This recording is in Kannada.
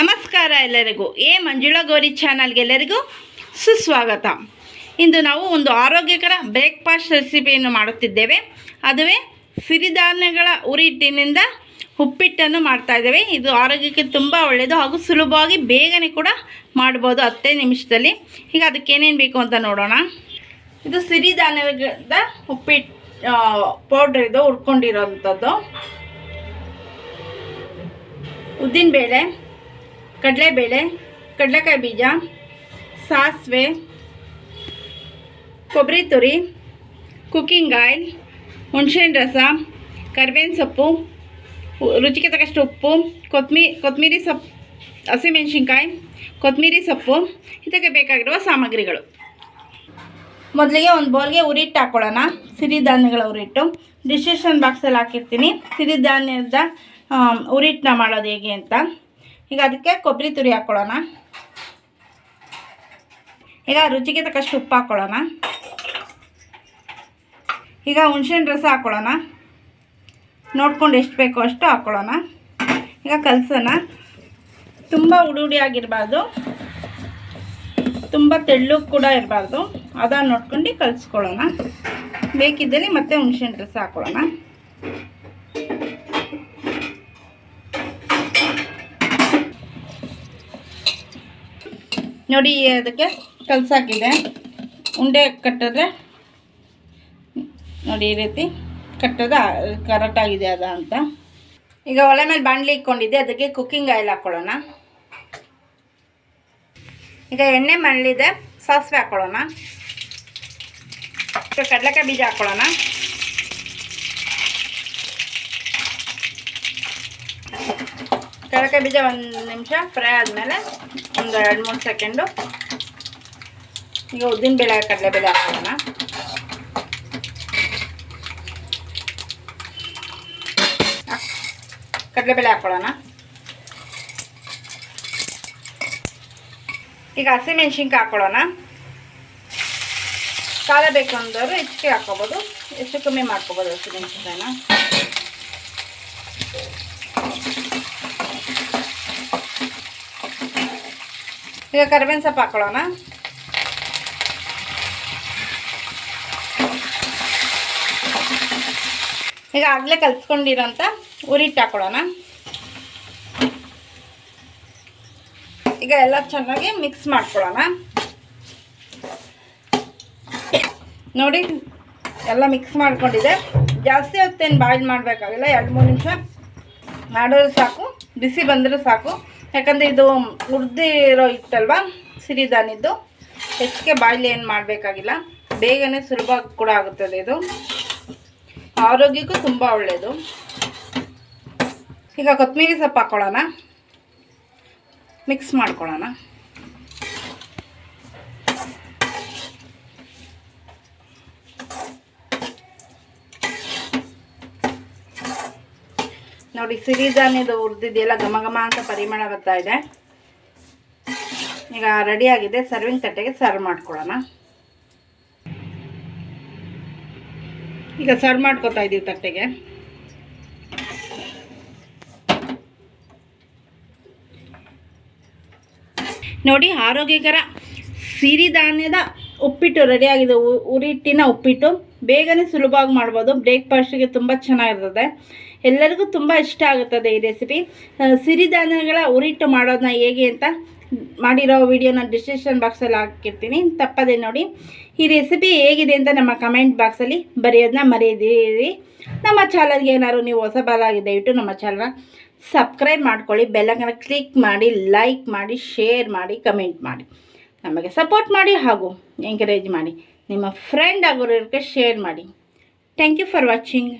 ನಮಸ್ಕಾರ ಎಲ್ಲರಿಗೂ. ಎ ಮಂಜುಳಾ ಗೌರಿ ಚಾನಲ್ಗೆಲ್ಲರಿಗೂ ಸುಸ್ವಾಗತ. ಇಂದು ನಾವು ಒಂದು ಆರೋಗ್ಯಕರ ಬ್ರೇಕ್ಫಾಸ್ಟ್ ರೆಸಿಪಿಯನ್ನು ಮಾಡುತ್ತಿದ್ದೇವೆ. ಅದುವೇ ಸಿರಿಧಾನ್ಯಗಳ ಉರಿಟ್ಟಿನಿಂದ ಉಪ್ಪಿಟ್ಟನ್ನು ಮಾಡ್ತಾ ಇದ್ದೇವೆ. ಇದು ಆರೋಗ್ಯಕ್ಕೆ ತುಂಬ ಒಳ್ಳೆಯದು ಹಾಗೂ ಸುಲಭವಾಗಿ ಬೇಗನೆ ಕೂಡ ಮಾಡ್ಬೋದು ಹತ್ತೇ ನಿಮಿಷದಲ್ಲಿ. ಈಗ ಅದಕ್ಕೆ ಏನೇನು ಬೇಕು ಅಂತ ನೋಡೋಣ. ಇದು ಸಿರಿಧಾನ್ಯದ ಉಪ್ಪಿಟ್ಟು ಪೌಡ್ರ್ ಇದು ಹುರ್ಕೊಂಡಿರೋಂಥದ್ದು. ಉದ್ದಿನಬೇಳೆ ಕಡಲೆಬೇಳೆ, ಕಡಲೆಕಾಯಿ ಬೀಜ, ಸಾಸಿವೆ, ಕೊಬ್ಬರಿ ತುರಿ, ಕುಕ್ಕಿಂಗ್ ಆಯಿಲ್, ಹುಣಸೆಹಣ್ಣು ರಸ, ಕರಿಬೇವಿನ ಸೊಪ್ಪು, ರುಚಿಗೆ ತಕ್ಕಷ್ಟು ಉಪ್ಪು, ಕೊತ್ಮಿ ಕೊತ್ತಂಬರಿ ಸೊಪ್ಪು ಹಸಿಮೆಣಸಿನ್ಕಾಯಿ ಕೊತ್ತಂಬರಿ ಸೊಪ್ಪು, ಇದಕ್ಕೆ ಬೇಕಾಗಿರುವ ಸಾಮಗ್ರಿಗಳು. ಮೊದಲಿಗೆ ಒಂದು ಬೌಲ್ಗೆ ಉರಿಟ್ಟು ಹಾಕ್ಕೊಳ್ಳೋಣ ಸಿರಿಧಾನ್ಯಗಳ ಉರಿಟ್ಟು ಡಿಸ್ಕ್ರಿಪ್ಷನ್ ಬಾಕ್ಸಲ್ಲಿ ಹಾಕಿರ್ತೀನಿ. ಸಿರಿಧಾನ್ಯದ ಉರಿಟ್ಟನ್ನ ಮಾಡೋದು ಹೇಗೆ ಅಂತ. ಈಗ ಅದಕ್ಕೆ ಕೊಬ್ಬರಿ ತುರಿ ಹಾಕ್ಕೊಳ್ಳೋಣ. ಈಗ ರುಚಿಗೆ ತಕ್ಕಷ್ಟು ಉಪ್ಪು ಹಾಕ್ಕೊಳ್ಳೋಣ. ಈಗ ಹುಣ್ಸೆಹಣ್ಣು ರಸ ಹಾಕ್ಕೊಳ್ಳೋಣ. ನೋಡ್ಕೊಂಡು ಎಷ್ಟು ಬೇಕೋ ಅಷ್ಟು ಹಾಕ್ಕೊಳ್ಳೋಣ. ಈಗ ಕಲಸೋಣ. ತುಂಬ ಉಡುಡಿ ಆಗಿರಬಾರ್ದು. ತುಂಬ ತೆಳ್ಳು ಕೂಡ ಇರಬಾರ್ದು. ಅದನ್ನು ನೋಡ್ಕೊಂಡು ಕಲಿಸ್ಕೊಳ್ಳೋಣ. ಬೇಕಿದ್ದಲ್ಲಿ ಮತ್ತೆ ಹುಣ್ಸೆಹಣ್ಣು ರಸ ಹಾಕ್ಕೊಳ್ಳೋಣ. ನೋಡಿ ಅದಕ್ಕೆ ಕಲಸಾಕಿದೆ ಉಂಡೆ ಕಟ್ಟಿದ್ರೆ ನೋಡಿ, ಈ ರೀತಿ ಕಟ್ಟೋದು ಕರೆಕ್ಟಾಗಿದೆ ಅದ ಅಂತ. ಈಗ ಒಲೆ ಮೇಲೆ ಬಾಣಲಿ ಇಕ್ಕೊಂಡಿದ್ದೆ, ಅದಕ್ಕೆ ಕುಕ್ಕಿಂಗ್ ಆಯಿಲ್ ಹಾಕ್ಕೊಳ್ಳೋಣ ಈಗ ಎಣ್ಣೆ ಮರಳಿದೆ, ಸಾಸಿವೆ ಹಾಕ್ಕೊಳ್ಳೋಣ ಕಡಲೆಕಾಯಿ ಬೀಜ ಹಾಕ್ಕೊಳ್ಳೋಣ ಕಡಲೆಕಾಯಿ ಬೀಜ ಒಂದು ನಿಮಿಷ ಫ್ರೈ ಆದಮೇಲೆ ಒಂದು ಎರಡು, ಮೂರು ಸೆಕೆಂಡು ಈಗ ಉದ್ದಿನ ಬೇಳೆ, ಕಡಲೆಬೇಳೆ ಕಡಲೆ ಕಡಲೆಬೇಳೆ ಹಾಕೊಳ್ಳೋಣ. ಈಗ ಹಸಿಮೆಣ್ಸಿನ್ಕಾಯಿ ಹಾಕೊಳ್ಳೋಣ. ಕಾಲ ಬೇಕು ಅಂದವರು ಹೆಚ್ಚಿಗೆ ಹಾಕೋಬೋದು ಹೆಚ್ಚು ಕಮ್ಮಿ ಮಾಡ್ಕೋಬೋದು ಹಸಿಮೆಣ್ಸಿನ್ಕಾಯಿನ ಈಗ ಕರಿಬೇವಿನ ಸೊಪ್ಪು ಹಾಕ್ಕೊಳ್ಳೋಣ ಈಗ ಆಗಲೇ ಕಲ್ಸ್ಕೊಂಡಿರೋಂಥ ಉರಿಟ್ಟು ಹಾಕೊಳ್ಳೋಣ. ಈಗ ಎಲ್ಲ ಚೆನ್ನಾಗಿ ಮಿಕ್ಸ್ ಮಾಡ್ಕೊಳ್ಳೋಣ. ನೋಡಿ, ಎಲ್ಲ ಮಿಕ್ಸ್ ಮಾಡ್ಕೊಂಡಿದೆ. ಜಾಸ್ತಿ ಹೊತ್ತೇನು ಬಾಯ್ಲ್ ಮಾಡಬೇಕಾಗಿಲ್ಲ, ಎರಡು ಮೂರು ನಿಮಿಷ. ಮಾಡಿದ್ರೆ ಸಾಕು, ಬಿಸಿ ಬಂದರೆ ಸಾಕು. ಯಾಕಂದರೆ ಇದು ಹುರಿದಿರೋ ಇತ್ತಲ್ವ ಸಿರಿಧಾನ್ಯದ್ದು. ಹೆಚ್ಚಿಗೆ ಬಾಯ್ಲಿ ಏನು ಮಾಡಬೇಕಾಗಿಲ್ಲ. ಬೇಗನೆ ಸುಲಭ ಕೂಡ ಆಗುತ್ತದೆ ಇದು. ಆರೋಗ್ಯಕ್ಕೂ ತುಂಬ ಒಳ್ಳೆಯದು ಈಗ ಕೊತ್ತಂಬರಿ ಸೊಪ್ಪು ಹಾಕ್ಕೊಳ್ಳೋಣ ಮಿಕ್ಸ್ ಮಾಡ್ಕೊಳ್ಳೋಣ. ನೋಡಿ ಸಿರಿಧಾನ್ಯದ ಹುರಿದಿದೆಯಲ್ಲ ಘಮ ಘಮ ಅಂತ ಪರಿಮಳ ಬರ್ತಾ ಇದೆ. ಈಗ ರೆಡಿ ಆಗಿದೆ ಸರ್ವಿಂಗ್ ತಟ್ಟೆಗೆ ಸರ್ವ್ ಮಾಡ್ಕೊಳ್ಳೋಣ. ಈಗ ಸರ್ವ್ ಮಾಡ್ಕೊತಾ ಇದ್ದೀವಿ ತಟ್ಟೆಗೆ. ನೋಡಿ, ಆರೋಗ್ಯಕರ ಸಿರಿಧಾನ್ಯದ ಉಪ್ಪಿಟ್ಟು ರೆಡಿಯಾಗಿದೆ ಉರಿಟ್ಟಿನ ಉಪ್ಪಿಟ್ಟು. ಬೇಗನೆ ಸುಲಭವಾಗಿ ಮಾಡ್ಬೋದು. ಬ್ರೇಕ್ಫಾಸ್ಟಿಗೆ ತುಂಬ ಚೆನ್ನಾಗಿರ್ತದೆ. ಎಲ್ಲರಿಗೂ ತುಂಬ ಇಷ್ಟ ಆಗುತ್ತದೆ ಈ ರೆಸಿಪಿ ಸಿರಿಧಾನ್ಯಗಳ ಉರಿಟ್ಟು ಮಾಡೋದನ್ನ ಹೇಗೆ ಅಂತ ಮಾಡಿರೋ ವಿಡಿಯೋನ ಡಿಸ್ಕ್ರಿಪ್ಷನ್ ಬಾಕ್ಸಲ್ಲಿ ಹಾಕಿರ್ತೀನಿ. ತಪ್ಪದೆ ನೋಡಿ. ಈ ರೆಸಿಪಿ ಹೇಗಿದೆ ಅಂತ ನಮ್ಮ ಕಮೆಂಟ್ ಬಾಕ್ಸಲ್ಲಿ ಬರೆಯೋದನ್ನ ಮರೆಯದಿರಿ. ನಮ್ಮ ಚಾನಲ್ಗೆ ಏನಾದ್ರು ನೀವು ಹೊಸ ಬಾಲಾಗಿ ದಯವಿಟ್ಟು ನಮ್ಮ ಚಾನಲ್ನ ಸಬ್ಸ್ಕ್ರೈಬ್ ಮಾಡ್ಕೊಳ್ಳಿ. ಬೆಲ್ಲಕನ ಕ್ಲಿಕ್ ಮಾಡಿ ಲೈಕ್ ಮಾಡಿ ಶೇರ್ ಮಾಡಿ ಕಮೆಂಟ್ ಮಾಡಿ. ನಮಗೆ ಸಪೋರ್ಟ್ ಮಾಡಿ ಹಾಗೂ ಎಂಕರೇಜ್ ಮಾಡಿ. ನಿಮ್ಮ ಫ್ರೆಂಡ್ ಆಗೋರಿಗೆ ಶೇರ್ ಮಾಡಿ. Thank you for watching